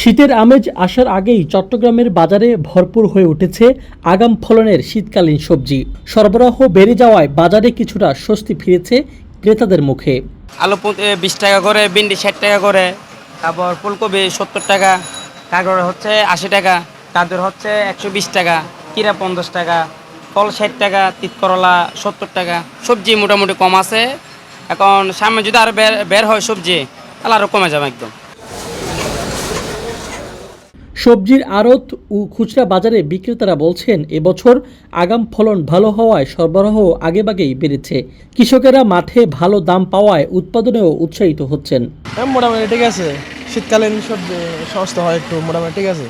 শীতের আমেজ আসার আগেই চট্টগ্রামের বাজারে ভরপুর হয়ে উঠেছে আগাম ফলনের শীতকালীন সবজি। সরবরাহ বেড়ে যাওয়ায় বাজারে কিছুটা স্বস্তি ফিরেছে ক্রেতাদের মুখে। আলু বিশ টাকা করে, ভিন্ডি ষাট টাকা করে, তারপর ফুলকপি সত্তর টাকা, কাঁকড় হচ্ছে আশি টাকা কাঁদুর হচ্ছে একশো বিশ টাকা, কিরা পঞ্চাশ টাকা, ফল ষাট টাকা তিত করলা সত্তর টাকা, সবজি মোটামুটি কম আছে। এখন সামনে যদি আরও বের হয় সবজি তাহলে আরও কমে যাবে একদম। সবজির আড়ত ও খুচরা বাজারে বিক্রেতারা বলছেন এবছর আগাম ফলন ভালো হওয়ায় সরবরাহ আগেভাগেই বেড়েছে। কৃষকেরা মাঠে ভালো দাম পাওয়ায় উৎপাদনেও উৎসাহিত হচ্ছেন। মোটামুটি ঠিক আছে। শীতকালীন সবজি সস্তা হয় একটু মোটামুটি ঠিক আছে।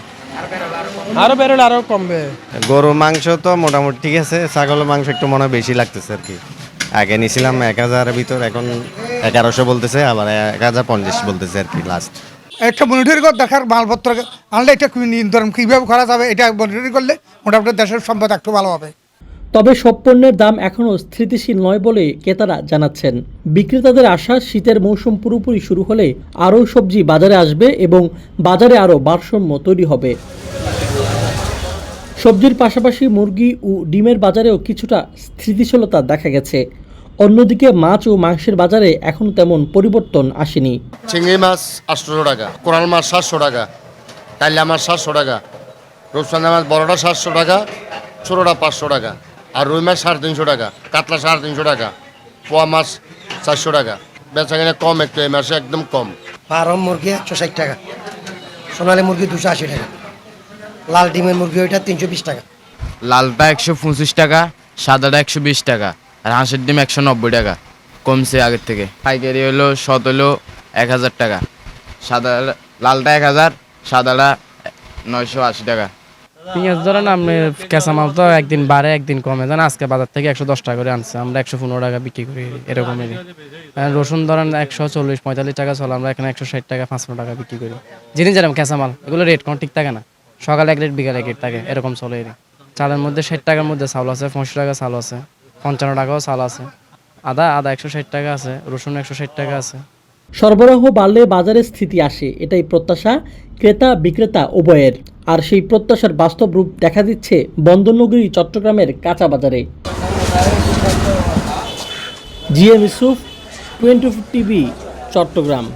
আরও বেরোলে আরও কমবে। গরু মাংস তো মোটামুটি ঠিক আছে ছাগলের মাংস একটু মনে হয় বেশি লাগতেছে আর কি। আগে নিছিলাম এক হাজারের ভিতর এখন এগারোশো বলতেছে আবার এক হাজার পঞ্চাশ বলতেছে আর কি লাস্ট একটা মনিটরি করে দেখার মালপত্র আনলে এটা কি নিয়ন্ত্রণ কীভাবে করা যাবে এটা মনিটরি করলে মোটামুটি দেশের সম্পদ একটু ভালো হবে। তবে সব পণ্যের দাম এখনও স্থিতিশীল নয় বলে ক্রেতারা জানাচ্ছেন। বিক্রেতাদের আশা শীতের মৌসুম পুরোপুরি শুরু হলে আরও সবজি বাজারে আসবে এবং বাজারে আরও ভারসাম্য তৈরি হবে। সবজির পাশাপাশি মুরগি ও ডিমের বাজারেও কিছুটা স্থিতিশীলতা দেখা গেছে। অন্যদিকে মাছ ও মাংসের বাজারে এখন তেমন পরিবর্তন আসেনি। চিংড়ি মাছ আটশোশো টাকা কোরাল মাছ সাতশো টাকা কাইলা মাছ সাতশো টাকা রূপচান্দা মাছ বড়টা সাতশো টাকা ছোটোটা পাঁচশো টাকা আর রুই মাছ সাড়ে তিনশো টাকা কাতলা সাড়ে তিনশো টাকা পোয়া মাছ চারশো টাকা। বেচা কিনা কম একটু এই মাসে একদম কম। পারম মুরগি একশো ষাট টাকা সোনালি মুরগি দুশো আশি টাকা লাল ডিমের মুরগি ওইটা তিনশো বিশ টাকা। লালটা একশো পঁচিশ টাকা সাদাটা একশো বিশ টাকা। আর হাঁসের ডিম একশো নব্বই টাকা। কমছে আগের থেকে। পাইকারি হলো শত হলো এক হাজার টাকা। সাদা লালটা এক হাজার, সাদাটা নয়শো আশি টাকা। পেঁয়াজ ধরেন আপনি কেঁচা মাল তো একদিন বাড়ে, একদিন কমে। যান আজকে বাজার থেকে একশো দশ টাকা করে আনছে। আমরা একশো পনেরো টাকা বিক্রি করি, এরকমই। রসুন ধরেন একশো চল্লিশ, পঁয়তাল্লিশ টাকা চলে। আমরা এখানে একশো ষাট টাকা, পাঁচশো টাকা বিক্রি করি। জিনিস যেরকম কেঁচা মাল, এগুলো রেট কোনো ঠিক থাকে না। সকালে এক রেট বিকালে এক রেট থাকে। এরকম চলে চালের মধ্যে ষাট টাকার মধ্যে চাউল আছে, পঁয়ষট্টি টাকা চাল আছে। পঞ্চান্ন টাকাও চাল আছে। আদা আদা একশো ষাট টাকা আছে, রসুন একশো ষাট টাকা আছে। সরবরাহ বাড়লে বাজারে স্থিতি আসে, এটাই প্রত্যাশা ক্রেতা বিক্রেতা উভয়ের। আর সেই প্রত্যাশার বাস্তব রূপ দেখা দিচ্ছে বন্দরনগরী, চট্টগ্রামের কাঁচা বাজারে। GM Yusuf, twenty TV, Chattogram.